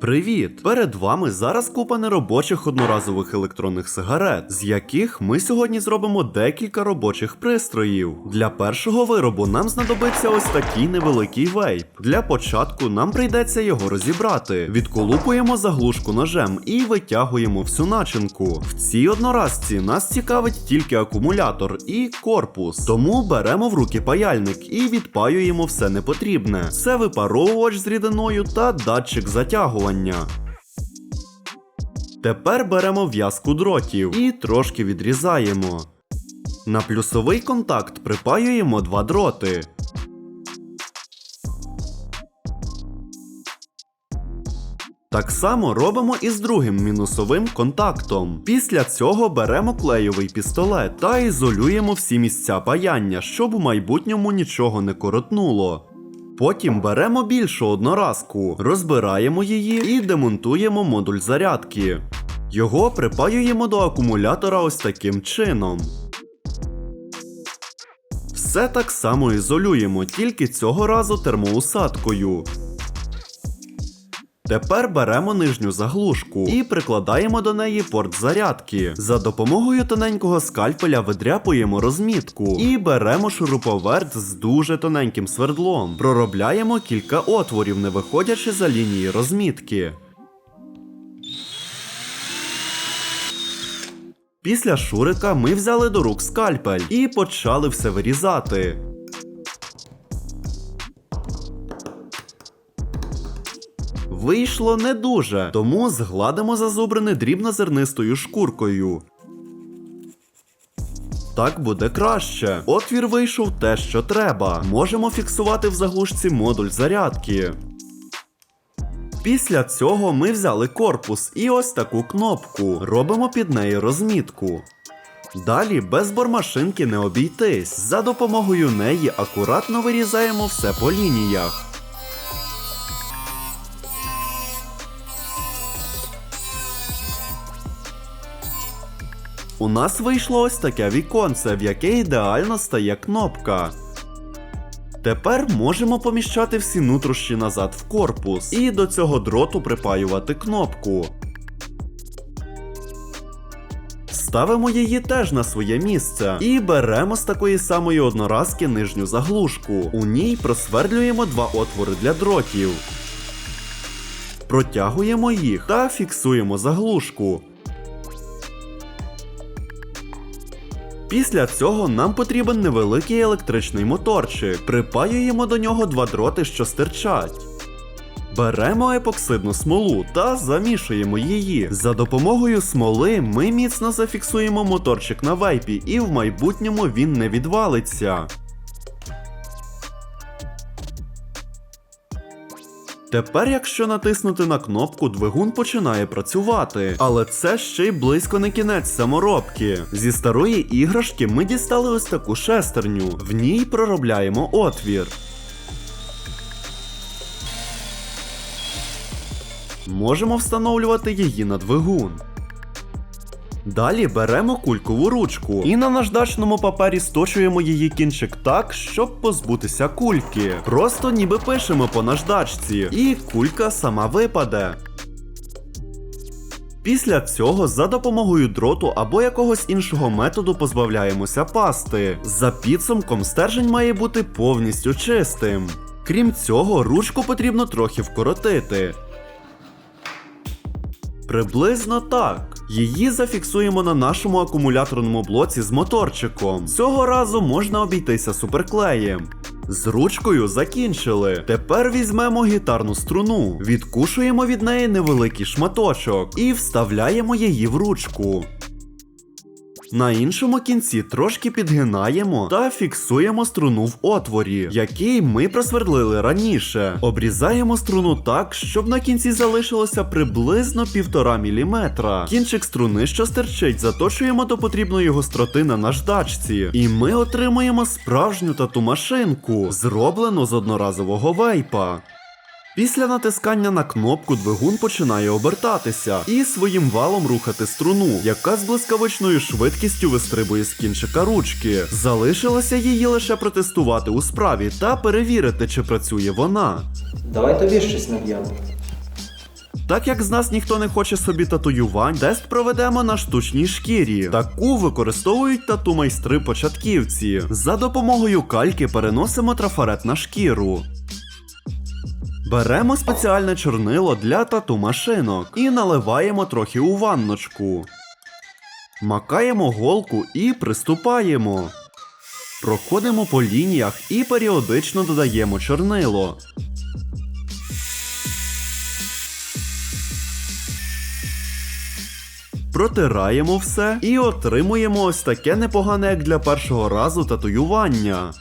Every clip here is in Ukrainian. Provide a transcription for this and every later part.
Привіт! Перед вами зараз купа неробочих одноразових електронних сигарет, з яких ми сьогодні зробимо декілька робочих пристроїв. Для першого виробу нам знадобиться ось такий невеликий вейп. Для початку нам прийдеться його розібрати. Відколупуємо заглушку ножем і витягуємо всю начинку. В цій одноразці нас цікавить тільки акумулятор і корпус. Тому беремо в руки паяльник і відпаюємо все непотрібне. Це випаровувач з рідиною та датчик затягування. Тепер беремо в'язку дротів і трошки відрізаємо. На плюсовий контакт припаюємо два дроти. Так само робимо і з другим мінусовим контактом. Після цього беремо клеєвий пістолет та ізолюємо всі місця паяння, щоб у майбутньому нічого не коротнуло. Потім беремо більшу одноразку, розбираємо її і демонтуємо модуль зарядки. Його припаюємо до акумулятора ось таким чином. Все так само ізолюємо, тільки цього разу термоусадкою. Тепер беремо нижню заглушку і прикладаємо до неї порт зарядки. За допомогою тоненького скальпеля видряпуємо розмітку і беремо шуруповерт з дуже тоненьким свердлом. Проробляємо кілька отворів, не виходячи за лінії розмітки. Після шурика ми взяли до рук скальпель і почали все вирізати. Вийшло не дуже, тому згладимо зазубрини дрібнозернистою шкуркою. Так буде краще. Отвір вийшов те, що треба. Можемо фіксувати в заглушці модуль зарядки. Після цього ми взяли корпус і ось таку кнопку. Робимо під нею розмітку. Далі без бормашинки не обійтись. За допомогою неї акуратно вирізаємо все по лініях. У нас вийшло ось таке віконце, в яке ідеально стає кнопка. Тепер можемо поміщати всі нутрощі назад в корпус і до цього дроту припаювати кнопку. Ставимо її теж на своє місце і беремо з такої самої одноразки нижню заглушку. У ній просвердлюємо два отвори для дротів. Протягуємо їх та фіксуємо заглушку. Після цього нам потрібен невеликий електричний моторчик. Припаюємо до нього два дроти, що стирчать. Беремо епоксидну смолу та замішуємо її. За допомогою смоли ми міцно зафіксуємо моторчик на вейпі, і в майбутньому він не відвалиться. Тепер, якщо натиснути на кнопку, двигун починає працювати. Але це ще й близько не кінець саморобки. Зі старої іграшки ми дістали ось таку шестерню. В ній проробляємо отвір. Можемо встановлювати її на двигун. Далі беремо кулькову ручку і на наждачному папері сточуємо її кінчик так, щоб позбутися кульки. Просто ніби пишемо по наждачці, і кулька сама випаде. Після цього за допомогою дроту або якогось іншого методу позбавляємося пасти. За підсумком стержень має бути повністю чистим. Крім цього, ручку потрібно трохи вкоротити. Приблизно так. Її зафіксуємо на нашому акумуляторному блоці з моторчиком. Цього разу можна обійтися суперклеєм. З ручкою закінчили. Тепер візьмемо гітарну струну, відкушуємо від неї невеликий шматочок і вставляємо її в ручку. На іншому кінці трошки підгинаємо та фіксуємо струну в отворі, який ми просвердлили раніше. Обрізаємо струну так, щоб на кінці залишилося приблизно 1,5 мм. Кінчик струни, що стирчить, заточуємо до потрібної гостроти на наждачці. І ми отримуємо справжню тату машинку, зроблену з одноразового вейпа. Після натискання на кнопку двигун починає обертатися і своїм валом рухати струну, яка з блискавичною швидкістю вистрибує з кінчика ручки. Залишилося її лише протестувати у справі та перевірити, чи працює вона. Давай тобі щось наб'ємо. Так як з нас ніхто не хоче собі татуювань, тест проведемо на штучній шкірі. Таку використовують тату майстри початківці. За допомогою кальки переносимо трафарет на шкіру. Беремо спеціальне чорнило для тату машинок і наливаємо трохи у ванночку. Макаємо голку і приступаємо. Проходимо по лініях і періодично додаємо чорнило. Протираємо все і отримуємо ось таке непогане, як для першого разу татуювання.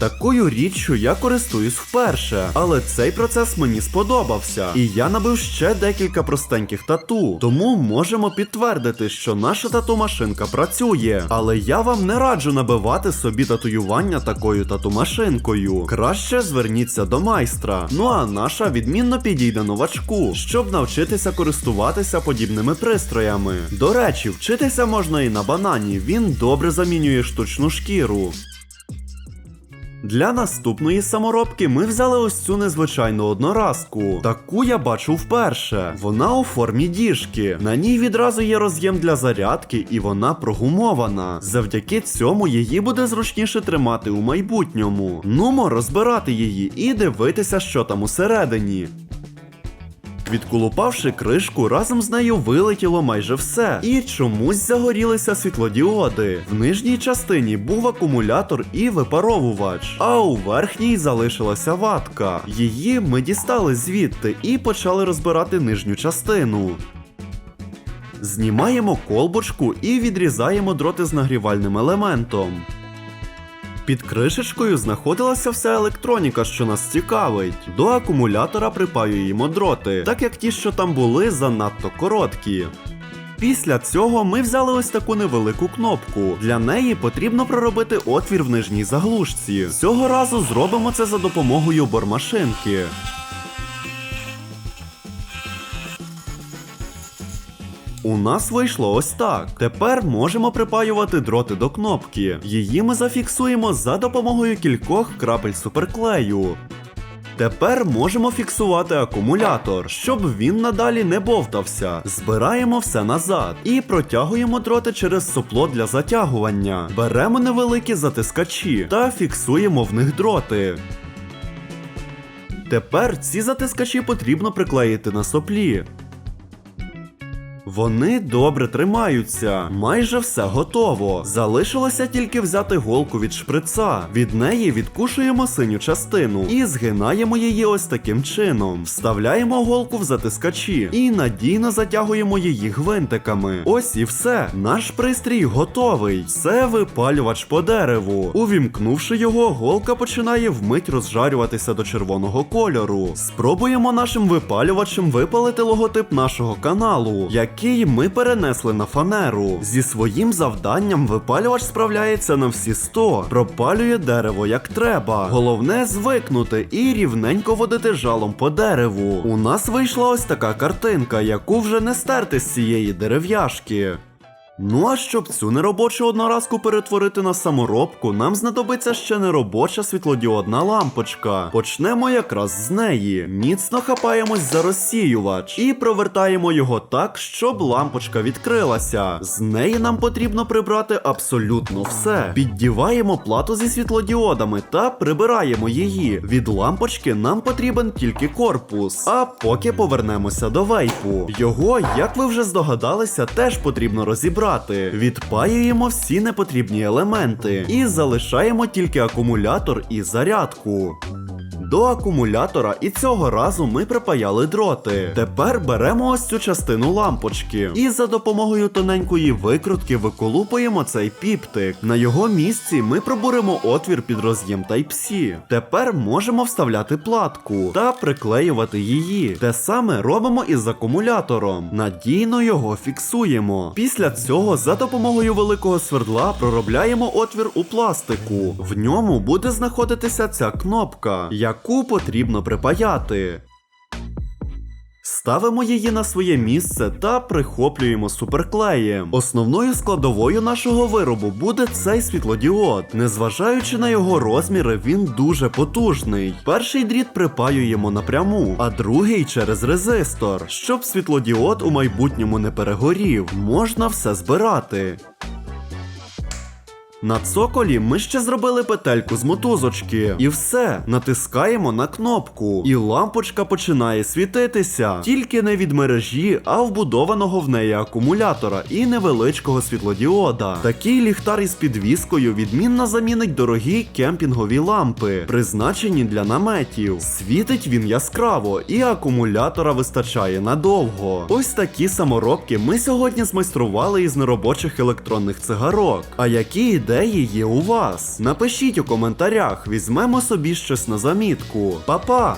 Такою річчю я користуюсь вперше, але цей процес мені сподобався, і я набив ще декілька простеньких тату. Тому можемо підтвердити, що наша тату-машинка працює. Але я вам не раджу набивати собі татуювання такою тату-машинкою. Краще зверніться до майстра. Ну а наша відмінно підійде новачку, щоб навчитися користуватися подібними пристроями. До речі, вчитися можна і на банані. Він добре замінює штучну шкіру. Для наступної саморобки ми взяли ось цю незвичайну одноразку. Таку я бачу вперше. Вона у формі діжки. На ній відразу є роз'єм для зарядки, і вона прогумована. Завдяки цьому її буде зручніше тримати у майбутньому. Нумо розбирати її і дивитися, що там усередині. Відколупавши кришку, разом з нею вилетіло майже все. І чомусь загорілися світлодіоди. В нижній частині був акумулятор і випаровувач, а у верхній залишилася ватка. Її ми дістали звідти і почали розбирати нижню частину. Знімаємо колбочку і відрізаємо дроти з нагрівальним елементом. Під кришечкою знаходилася вся електроніка, що нас цікавить. До акумулятора припаюємо дроти, так як ті, що там були, занадто короткі. Після цього ми взяли ось таку невелику кнопку. Для неї потрібно проробити отвір в нижній заглушці. Цього разу зробимо це за допомогою бормашинки. У нас вийшло ось так. Тепер можемо припаювати дроти до кнопки. Її ми зафіксуємо за допомогою кількох крапель суперклею. Тепер можемо фіксувати акумулятор, щоб він надалі не бовтався. Збираємо все назад і протягуємо дроти через сопло для затягування. Беремо невеликі затискачі та фіксуємо в них дроти. Тепер ці затискачі потрібно приклеїти на соплі. Вони добре тримаються, майже все готово. Залишилося тільки взяти голку від шприца. Від неї відкушуємо синю частину і згинаємо її ось таким чином. Вставляємо голку в затискачі і надійно затягуємо її гвинтиками. Ось і все. Наш пристрій готовий. Це випалювач по дереву. Увімкнувши його, голка починає вмить розжарюватися до червоного кольору. Спробуємо нашим випалювачем випалити логотип нашого каналу, який ми перенесли на фанеру. Зі своїм завданням випалювач справляється на всі 100, пропалює дерево як треба. Головне звикнути і рівненько водити жалом по дереву. У нас вийшла ось така картинка, яку вже не стерти з цієї дерев'яшки. Ну а щоб цю неробочу одноразку перетворити на саморобку, нам знадобиться ще неробоча світлодіодна лампочка. Почнемо якраз з неї. Міцно хапаємось за розсіювач і провертаємо його так, щоб лампочка відкрилася. З неї нам потрібно прибрати абсолютно все. Піддіваємо плату зі світлодіодами та прибираємо її. Від лампочки нам потрібен тільки корпус. А поки повернемося до вейпу. Його, як ви вже здогадалися, теж потрібно розібрати. Відпаюємо всі непотрібні елементи і залишаємо тільки акумулятор і зарядку. До акумулятора і цього разу ми припаяли дроти. Тепер беремо ось цю частину лампочки і за допомогою тоненької викрутки виколупуємо цей піптик. На його місці ми пробуримо отвір під роз'єм Type-C. Тепер можемо вставляти платку та приклеювати її. Те саме робимо із акумулятором. Надійно його фіксуємо. Після цього за допомогою великого свердла проробляємо отвір у пластику. В ньому буде знаходитися ця кнопка, яку потрібно припаяти. Ставимо її на своє місце та прихоплюємо суперклеєм. Основною складовою нашого виробу буде цей світлодіод. Незважаючи на його розміри, він дуже потужний. Перший дріт припаюємо напряму, а другий через резистор. Щоб світлодіод у майбутньому не перегорів, можна все збирати. На цоколі ми ще зробили петельку з мотузочки. І все, натискаємо на кнопку. І лампочка починає світитися. Тільки не від мережі, а вбудованого в неї акумулятора і невеличкого світлодіода. Такий ліхтар із підвіскою відмінно замінить дорогі кемпінгові лампи, призначені для наметів. Світить він яскраво, і акумулятора вистачає надовго. Ось такі саморобки ми сьогодні змайстрували із неробочих електронних цигарок. А які ідеї є у вас? Напишіть у коментарях, візьмемо собі щось на замітку. Па-па!